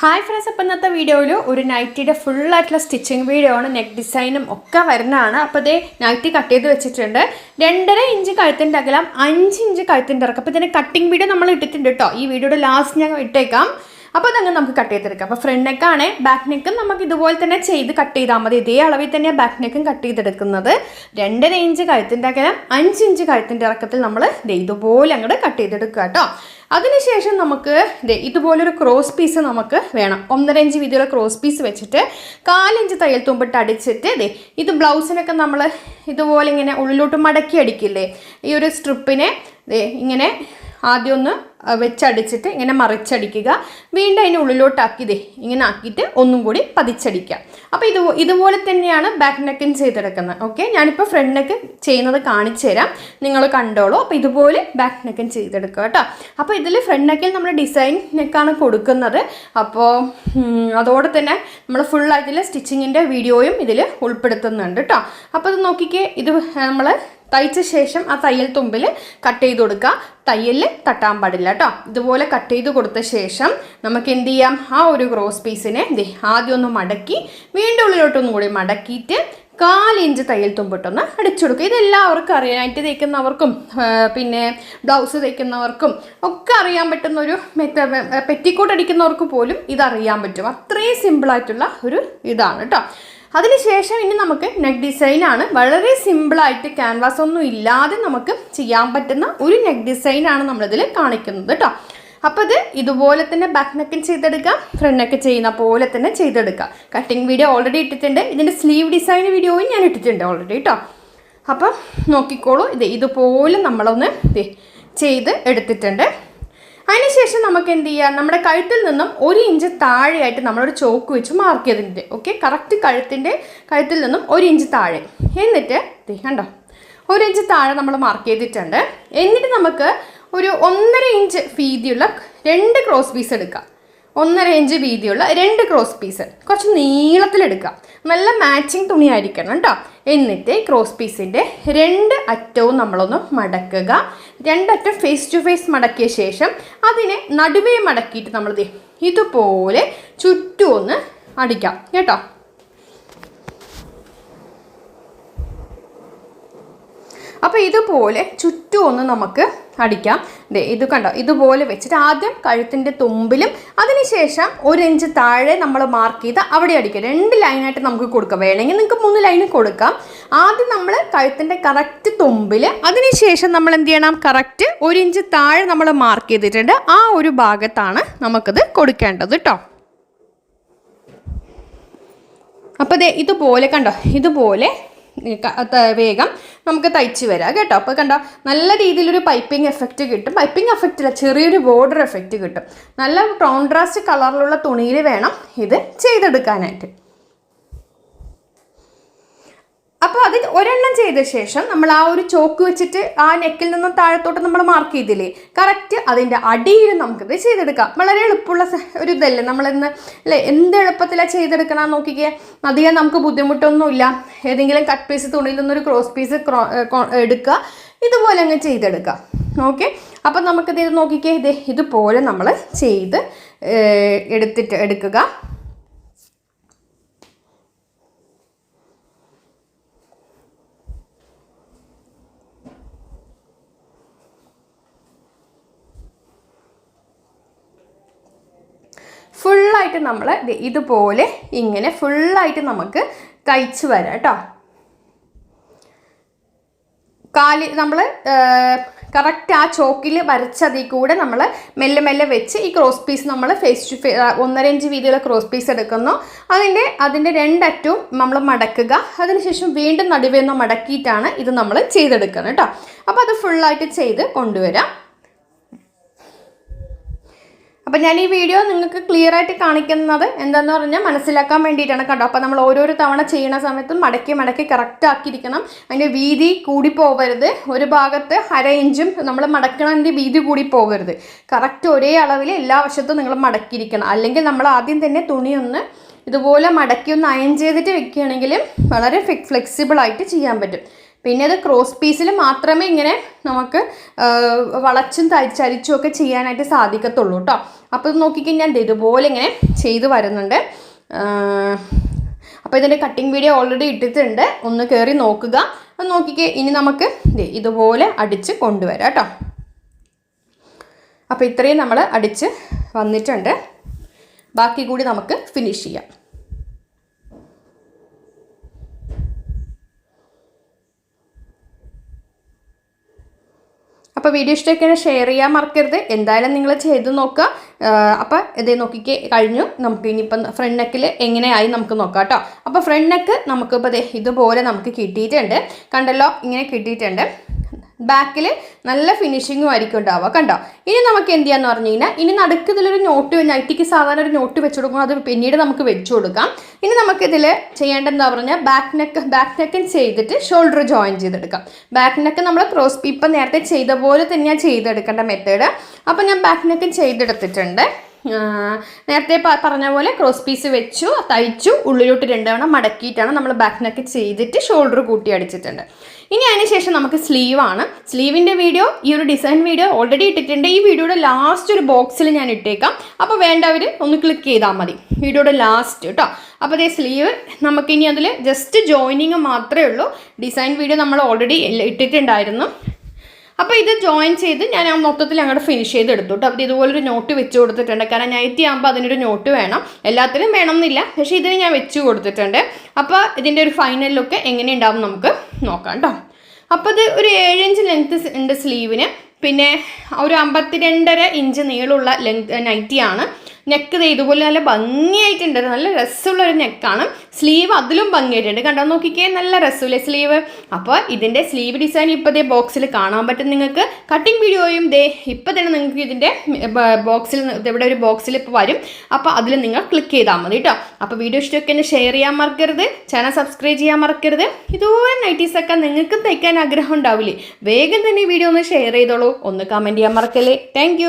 Hi friends അപ്പം ഇന്നത്തെ വീഡിയോയിൽ ഒരു നൈറ്റിയുടെ ഫുൾ ആയിട്ടുള്ള സ്റ്റിച്ചിങ് വീഡിയോ ആണ് നെക്ക് ഡിസൈനും ഒക്കെ വരുന്നതാണ്. അപ്പോൾ ഇതേ നൈറ്റി കട്ട് ചെയ്ത് വെച്ചിട്ടുണ്ട്. രണ്ടര ഇഞ്ച് കഴുത്തിന്റെ അകലം അഞ്ച് ഇഞ്ച് കഴുത്തിന്റെ ഇറക്കം. അപ്പോൾ ഇതിന്റെ കട്ടിങ് വീഡിയോ നമ്മൾ ഇട്ടിട്ടുണ്ട് കേട്ടോ ഈ വീഡിയോയുടെ ലാസ്റ്റ് ഞങ്ങൾ ഇട്ടേക്കാം. അപ്പോൾ അതങ്ങ് നമുക്ക് കട്ട് ചെയ്തെടുക്കാം. അപ്പോൾ ഫ്രണ്ട് നെക്കാണ് ബാക്ക് നെക്കും നമുക്ക് ഇതുപോലെ തന്നെ ചെയ്ത് കട്ട് ചെയ്താൽ മതി. ഇതേ അളവിൽ തന്നെ ബാക്ക് നെക്കും കട്ട് ചെയ്തെടുക്കുന്നത്. രണ്ടര ഇഞ്ച് കഴുത്തിന്റെ അകലം അഞ്ച് ഇഞ്ച് കഴുത്തിന്റെ ഇറക്കത്തിൽ നമ്മൾ ഇതുപോലെ അങ്ങോട്ട് കട്ട് ചെയ്തെടുക്കുക കേട്ടോ അതിനുശേഷം നമുക്ക് ഇതുപോലൊരു ക്രോസ് പീസ് നമുക്ക് വേണം. ഒന്നര ഇഞ്ച് വീതിയുള്ള ക്രോസ് പീസ് വെച്ചിട്ട് കാലിഞ്ച് തയ്യൽ തുമ്പിട്ട് അടിച്ചിട്ട് ദേ ഇത് ബ്ലൗസിനൊക്കെ നമ്മൾ ഇതുപോലെ ഇങ്ങനെ ഉള്ളിലോട്ട് മടക്കി അടിക്കില്ലേ? ഈ ഒരു സ്ട്രിപ്പിനെ ഇങ്ങനെ ആദ്യം ഒന്ന് വെച്ചടിച്ചിട്ട് ഇങ്ങനെ മറിച്ചടിക്കുക. വീണ്ടും അതിന്റെ ഉള്ളിലോട്ടാക്കി ദേ ഇങ്ങനെ ആക്കിയിട്ട് ഒന്നും കൂടി പതിച്ചടിക്കുക. അപ്പോൾ ഇത് ഇതുപോലെ തന്നെയാണ് ബാക്ക് നെക്കും ചെയ്തെടുക്കുന്നത്. ഓക്കെ ഞാനിപ്പോൾ ഫ്രണ്ട് നെക്ക് ചെയ്യുന്നത് കാണിച്ചു തരാം. നിങ്ങൾ കണ്ടോളൂ. അപ്പോൾ ഇതുപോലെ ബാക്ക് നെക്കും ചെയ്തെടുക്കുക കേട്ടോ. അപ്പോൾ ഇതിൽ ഫ്രണ്ട് നെക്കിൽ നമ്മൾ ഡിസൈൻ നെക്കാണ് കൊടുക്കുന്നത്. അപ്പോൾ അതോടെ തന്നെ നമ്മൾ ഫുള്ളായിട്ടുള്ള സ്റ്റിച്ചിങ്ങിന്റെ വീഡിയോയും ഇതിൽ ഉൾപ്പെടുത്തുന്നുണ്ട് കേട്ടോ. അപ്പോൾ ഇത് നോക്കിക്കേ ഇത് നമ്മൾ തയ്ച്ച ശേഷം ആ തയ്യൽ തുമ്പിൽ കട്ട് ചെയ്ത് കൊടുക്കുക. തയ്യലിൽ തട്ടാൻ പാടില്ല കേട്ടോ ഇതുപോലെ കട്ട് ചെയ്ത് കൊടുത്ത ശേഷം നമുക്ക് എന്ത് ചെയ്യാം? ആ ഒരു ക്രോസ് പീസിനെ ദേ ആദ്യം ഒന്ന് മടക്കി വീണ്ടും ഉള്ളിലോട്ടൊന്നും കൂടി മടക്കിയിട്ട് കാലിഞ്ച് തയ്യൽ തുമ്പിട്ടൊന്ന് അടിച്ചു കൊടുക്കുക. ഇതെല്ലാവർക്കും അറിയാം. നൈറ്റ് തയ്ക്കുന്നവർക്കും പിന്നെ ബ്ലൗസ് തയ്ക്കുന്നവർക്കും ഒക്കെ അറിയാൻ പറ്റുന്ന ഒരു പെറ്റിക്കോട്ട് അടിക്കുന്നവർക്ക് പോലും ഇതറിയാൻ പറ്റും. അത്രയും സിമ്പിളായിട്ടുള്ള ഒരു ഇതാണ് കേട്ടോ അതിനുശേഷം ഇനി നമുക്ക് നെക്ക് ഡിസൈൻ ആണ്. വളരെ സിമ്പിളായിട്ട് ക്യാൻവാസ് ഒന്നും ഇല്ലാതെ നമുക്ക് ചെയ്യാൻ പറ്റുന്ന ഒരു നെക്ക് ഡിസൈനാണ് നമ്മളിതിൽ കാണിക്കുന്നത് കേട്ടോ അപ്പോൾ ഇത് ഇതുപോലെ തന്നെ ബാക്ക് നെക്കും ചെയ്തെടുക്കാം ഫ്രണ്ട് നെക്ക് ചെയ്യുന്ന പോലെ തന്നെ ചെയ്തെടുക്കാം. കട്ടിങ് വീഡിയോ ഓൾറെഡി ഇട്ടിട്ടുണ്ട്. ഇതിന്റെ സ്ലീവ് ഡിസൈൻ വീഡിയോയും ഞാൻ ഇട്ടിട്ടുണ്ട് ഓൾറെഡി കേട്ടോ അപ്പം നോക്കിക്കോളൂ. ഇത് ഇതുപോലെ നമ്മളൊന്ന് ചെയ്ത് എടുത്തിട്ടുണ്ട്. അതിനുശേഷം നമുക്ക് എന്ത് ചെയ്യാം? നമ്മുടെ കഴുത്തിൽ നിന്നും ഒരു ഇഞ്ച് താഴെയായിട്ട് നമ്മളൊരു ചോക്ക് വെച്ച് മാർക്ക് ചെയ്തിട്ടുണ്ട്. ഓക്കെ കറക്റ്റ് കഴുത്തിന്റെ കഴുത്തിൽ നിന്നും ഒരു ഇഞ്ച് താഴെ. എന്നിട്ട് കണ്ടോ? ഒരു ഇഞ്ച് താഴെ നമ്മൾ മാർക്ക് ചെയ്തിട്ടുണ്ട്. എന്നിട്ട് നമുക്ക് ഒരു ഒന്നര ഇഞ്ച് വീതിയുള്ള രണ്ട് ക്രോസ് പീസ് എടുക്കാം. ഒന്നര ഇഞ്ച് വീതിയുള്ള രണ്ട് ക്രോസ് പീസ് കുറച്ച് നീളത്തിലെടുക്കുക നല്ല മാച്ചിങ് തുണിയായിരിക്കണം കേട്ടോ എന്നിട്ട് ക്രോസ് പീസിന്റെ രണ്ട് അറ്റവും നമ്മളൊന്ന് മടക്കുക. രണ്ടറ്റം ഫേസ് ടു ഫേസ് മടക്കിയ ശേഷം അതിനെ നടുവേ മടക്കിയിട്ട് നമ്മളിത് ഇതുപോലെ ചുറ്റും ഒന്ന് അടിക്കാം. കേട്ടോ? അപ്പോൾ ഇതുപോലെ ചുറ്റും ഒന്ന് നമുക്ക് അടിക്കാം. ദേ ഇത് കണ്ടോ? ഇതുപോലെ വെച്ചിട്ട് ആദ്യം കഴുത്തിന്റെ തുമ്പിലും അതിനുശേഷം ഒരു ഇഞ്ച് താഴെ നമ്മൾ മാർക്ക് ചെയ്ത് അവിടെ അടിക്കുക രണ്ട് ലൈനായിട്ട് നമുക്ക് കൊടുക്കാം. വേണമെങ്കിൽ നിങ്ങൾക്ക് മൂന്ന് ലൈന് കൊടുക്കാം. ആദ്യം നമ്മൾ കഴുത്തിന്റെ കറക്റ്റ് തുമ്പിൽ അതിനുശേഷം നമ്മൾ എന്ത് ചെയ്യണം? കറക്റ്റ് ഒരു ഇഞ്ച് താഴെ നമ്മൾ മാർക്ക് ചെയ്തിട്ടുണ്ട്. ആ ഒരു ഭാഗത്താണ് നമുക്കത് കൊടുക്കേണ്ടത് കേട്ടോ അപ്പോൾ ഇതുപോലെ കണ്ടോ? ഇതുപോലെ വേഗം നമുക്ക് തയ്ച്ച് വരാം കേട്ടോ. അപ്പോൾ കണ്ടോ നല്ല രീതിയിലൊരു പൈപ്പിംഗ് എഫക്റ്റ് കിട്ടും. പൈപ്പിംഗ് എഫക്റ്റ് ഇല്ല ചെറിയൊരു ബോർഡർ എഫക്റ്റ് കിട്ടും. നല്ല കോൺട്രാസ്റ്റ് കളറിലുള്ള തുണിയിൽ വേണം ഇത് ചെയ്തെടുക്കാനായിട്ട്. അപ്പോൾ അത് ഒരെണ്ണം ചെയ്ത ശേഷം നമ്മൾ ആ ഒരു ചോക്ക് വെച്ചിട്ട് ആ നെക്കിൽ നിന്നും താഴത്തോട്ട് നമ്മൾ മാർക്ക് ചെയ്തില്ലേ? കറക്റ്റ് അതിന്റെ അടിയിൽ നമുക്കിത് ചെയ്തെടുക്കാം. വളരെ എളുപ്പമുള്ള ഒരു ഇതല്ലേ? നമ്മളിന്ന് അല്ലേ എന്ത് എളുപ്പത്തിലാണ് ചെയ്തെടുക്കണം നോക്കിക്കേ. അധികം നമുക്ക് ബുദ്ധിമുട്ടൊന്നുമില്ല. ഏതെങ്കിലും കട്ട് പീസ് തുണിയിൽ നിന്നൊരു ക്രോസ് പീസ് എടുക്കുക. ഇതുപോലെ അങ്ങ് ചെയ്തെടുക്കുക ഓക്കെ അപ്പം നമുക്കിത് ഇത് നോക്കിക്കേ. ഇത് ഇതുപോലെ നമ്മൾ ചെയ്ത് എടുത്തിട്ട് എടുക്കുക. ഫുള്ളായിട്ട് നമ്മൾ ഇതുപോലെ ഇങ്ങനെ ഫുള്ളായിട്ട് നമുക്ക് തയ്ച്ച് വരാം കേട്ടോ. കാലി നമ്മൾ കറക്റ്റ് ആ ചോക്കിൽ വരച്ചതിൽ കൂടെ നമ്മൾ മെല്ലെ മെല്ലെ വെച്ച് ഈ ക്രോസ് പീസ് നമ്മൾ ഫേസ് ടു ഫേ ഒന്നര ഇഞ്ച് വീതിയുള്ള ക്രോസ് പീസ് എടുക്കുന്നു. അതിന്റെ അതിന്റെ രണ്ടറ്റവും നമ്മൾ മടക്കുക. അതിനുശേഷം വീണ്ടും നടുവേന്ന് മടക്കിയിട്ടാണ് ഇത് നമ്മൾ ചെയ്തെടുക്കുന്നത് കേട്ടോ. അപ്പോൾ അത് ഫുള്ളായിട്ട് ചെയ്ത് കൊണ്ടുവരാം. അപ്പം ഞാൻ ഈ വീഡിയോ നിങ്ങൾക്ക് ക്ലിയർ ആയിട്ട് കാണിക്കുന്നത് എന്താണെന്ന് പറഞ്ഞാൽ മനസ്സിലാക്കാൻ വേണ്ടിയിട്ടാണ് കേട്ടോ. അപ്പോൾ നമ്മൾ ഓരോരോ തവണ ചെയ്യുന്ന സമയത്തും മടക്കി മടക്കി കറക്റ്റ് ആക്കിയിരിക്കണം. അതിന്റെ വീതി കൂടി പോകരുത് ഒരു ഭാഗത്ത് അര ഇഞ്ചും നമ്മൾ മടക്കണതിന്റെ വീതി കൂടി പോകരുത് കറക്റ്റ് ഒരേ അളവിൽ എല്ലാ വശത്തും നിങ്ങൾ മടക്കിയിരിക്കണം. അല്ലെങ്കിൽ നമ്മൾ ആദ്യം തന്നെ തുണി ഒന്ന് ഇതുപോലെ മടക്കി ഒന്ന് അയൺ ചെയ്തിട്ട് വെക്കുകയാണെങ്കിൽ വളരെ ഫ്ലെക്സിബിൾ ആയിട്ട് ചെയ്യാൻ പറ്റും. പിന്നെ അത് ക്രോസ് പീസിൽ മാത്രമേ ഇങ്ങനെ നമുക്ക് വളച്ചും തരിച്ചരിച്ചും ഒക്കെ ചെയ്യാനായിട്ട് സാധിക്കത്തുള്ളൂ കേട്ടോ അപ്പോൾ ഇത് നോക്കിക്കഴിഞ്ഞാൽ ഇതുപോലെ ഇങ്ങനെ ചെയ്ത് വരുന്നുണ്ട്. അപ്പോൾ ഇതിന്റെ കട്ടിങ് വീഡിയോ ഓൾറെഡി ഇട്ടിട്ടുണ്ട്. ഒന്ന് കയറി നോക്കുക. നോക്കിക്കേ ഇനി നമുക്ക് ഇതുപോലെ അടിച്ച് കൊണ്ടുവരാം കേട്ടോ അപ്പോൾ ഇത്രയും നമ്മൾ അടിച്ച് വന്നിട്ടുണ്ട്. ബാക്കി കൂടി നമുക്ക് ഫിനിഷ് ചെയ്യാം. അപ്പോൾ വീഡിയോ ഇഷ്ടമൊക്കെയാണ് ഷെയർ ചെയ്യാൻ മറക്കരുത്. എന്തായാലും നിങ്ങൾ ചെയ്ത് നോക്കുക. അപ്പോൾ ഇതേ നോക്കിക്കേ കഴിഞ്ഞു. നമുക്ക് ഇനിയിപ്പം ഫ്രണ്ട് നെക്കിൽ എങ്ങനെയായി നമുക്ക് നോക്കാം കേട്ടോ. അപ്പോൾ ഫ്രണ്ട് നെക്ക് നമുക്കിപ്പോൾ ഇതുപോലെ നമുക്ക് കിട്ടിയിട്ടുണ്ട്. കണ്ടല്ലോ ഇങ്ങനെ കിട്ടിയിട്ടുണ്ട്. ബാക്കിൽ നല്ല ഫിനിഷിങ്ങും ആയിരിക്കും ഉണ്ടാവുക. കണ്ടോ? ഇനി നമുക്ക് എന്ത് ചെയ്യാന്ന് പറഞ്ഞു കഴിഞ്ഞാൽ ഇനി നടുക്ക് ഇതിലൊരു നോട്ട് നൈറ്റിക്ക് സാധാരണ ഒരു നോട്ട് വെച്ച് കൊടുക്കും അത് പിന്നീട് നമുക്ക് വെച്ചു കൊടുക്കാം. ഇനി നമുക്കിതിൽ ചെയ്യേണ്ടത് എന്താ പറഞ്ഞാൽ ബാക്ക് നെക്ക് ബാക്ക് നെക്കൻ ചെയ്തിട്ട് ഷോൾഡർ ജോയിൻ ചെയ്തെടുക്കാം. ബാക്ക് നെക്ക് നമ്മൾ ക്രോസ് ഇപ്പം നേരത്തെ ചെയ്ത പോലെ തന്നെയാണ് ചെയ്തെടുക്കേണ്ട മെത്തേഡ് അപ്പം ഞാൻ ബാക്ക് നെക്കൻ ചെയ്തെടുത്തിട്ടുണ്ട്. നേരത്തെ പറഞ്ഞ പോലെ ക്രോസ് പീസ് വെച്ചു തയ്ച്ചു ഉള്ളിലോട്ട് രണ്ടു തവണ മടക്കിയിട്ടാണ് നമ്മൾ ബാക്ക് നെക്ക് ചെയ്തിട്ട് ഷോൾഡർ കൂട്ടി അടിച്ചിട്ടുണ്ട്. ഇനി അതിന് ശേഷം നമുക്ക് സ്ലീവാണ് സ്ലീവിന്റെ വീഡിയോ ഈ ഒരു ഡിസൈൻ വീഡിയോ ഓൾറെഡി ഇട്ടിട്ടുണ്ട്. ഈ വീഡിയോയുടെ ലാസ്റ്റ് ഒരു ബോക്സിൽ ഞാൻ ഇട്ടേക്കാം. അപ്പോൾ വേണ്ടവർ ഒന്ന് ക്ലിക്ക് ചെയ്താൽ മതി. വീഡിയോയുടെ ലാസ്റ്റ് കേട്ടോ അപ്പോൾ അതേ സ്ലീവ് നമുക്കിനി അതിൽ ജസ്റ്റ് ജോയിനിങ് മാത്രമേ ഉള്ളൂ. ഡിസൈൻ വീഡിയോ നമ്മൾ ഓൾറെഡി ഇട്ടിട്ടുണ്ടായിരുന്നു. അപ്പോൾ ഇത് ജോയിൻ ചെയ്ത് ഞാൻ ആ മൊത്തത്തിൽ അങ്ങോട്ട് ഫിനിഷ് ചെയ്തെടുത്തു കേട്ടോ. അപ്പോൾ ഇതുപോലൊരു നോട്ട് വെച്ച് കൊടുത്തിട്ടുണ്ട്. കാരണം നൈറ്റി ആകുമ്പോൾ അതിനൊരു നോട്ട് വേണം. എല്ലാത്തിനും വേണം എന്നില്ല പക്ഷേ ഇതിന് ഞാൻ വെച്ച് കൊടുത്തിട്ടുണ്ട്. അപ്പോൾ ഇതിന്റെ ഒരു ഫൈനൽ ലുക്ക് എങ്ങനെ ഉണ്ടാവും നമുക്ക് നോക്കാം കേട്ടോ അപ്പോൾ ഇത് ഒരു ഏഴിഞ്ച് ഇഞ്ച് ലെങ്ത് ഉണ്ട് സ്ലീവിന് പിന്നെ ഒരു അമ്പത്തിരണ്ടര ഇഞ്ച് നീളമുള്ള ലെങ്ത് നൈറ്റിയാണ് നെക്ക് ദേ ഇതുപോലെ നല്ല ഭംഗിയായിട്ടുണ്ട് നല്ല രസമുള്ള ഒരു നെക്കാണ് സ്ലീവ് അതിലും ഭംഗിയായിട്ടുണ്ട്. കണ്ടോ? നോക്കിക്കേ നല്ല രസമില്ലേ സ്ലീവ് അപ്പോൾ ഇതിന്റെ സ്ലീവ് ഡിസൈൻ ഇപ്പോൾ ഇതേ ബോക്സിൽ കാണാൻ പറ്റും നിങ്ങൾക്ക്. കട്ടിങ് വീഡിയോയും ദേ ഇപ്പോൾ തന്നെ നിങ്ങൾക്ക് ഇതിന്റെ ബോക്സിൽ ഇവിടെ ഒരു ബോക്സിൽ ഇപ്പോൾ വരും. അപ്പോൾ അതിൽ നിങ്ങൾ ക്ലിക്ക് ചെയ്താൽ മതി കേട്ടോ അപ്പോൾ വീഡിയോ ഇഷ്ടമൊക്കെ എന്നെ ഷെയർ ചെയ്യാൻ മറക്കരുത്. ചാനൽ സബ്സ്ക്രൈബ് ചെയ്യാൻ മറക്കരുത്. ഇതുപോലെ നൈറ്റീസൊക്കെ നിങ്ങൾക്കും തയ്ക്കാൻ ആഗ്രഹം ഉണ്ടാവില്ലേ? വേഗം തന്നെ വീഡിയോ ഒന്ന് ഷെയർ ചെയ്തോളൂ. ഒന്ന് കമന്റ് ചെയ്യാൻ മറക്കല്ലേ. താങ്ക്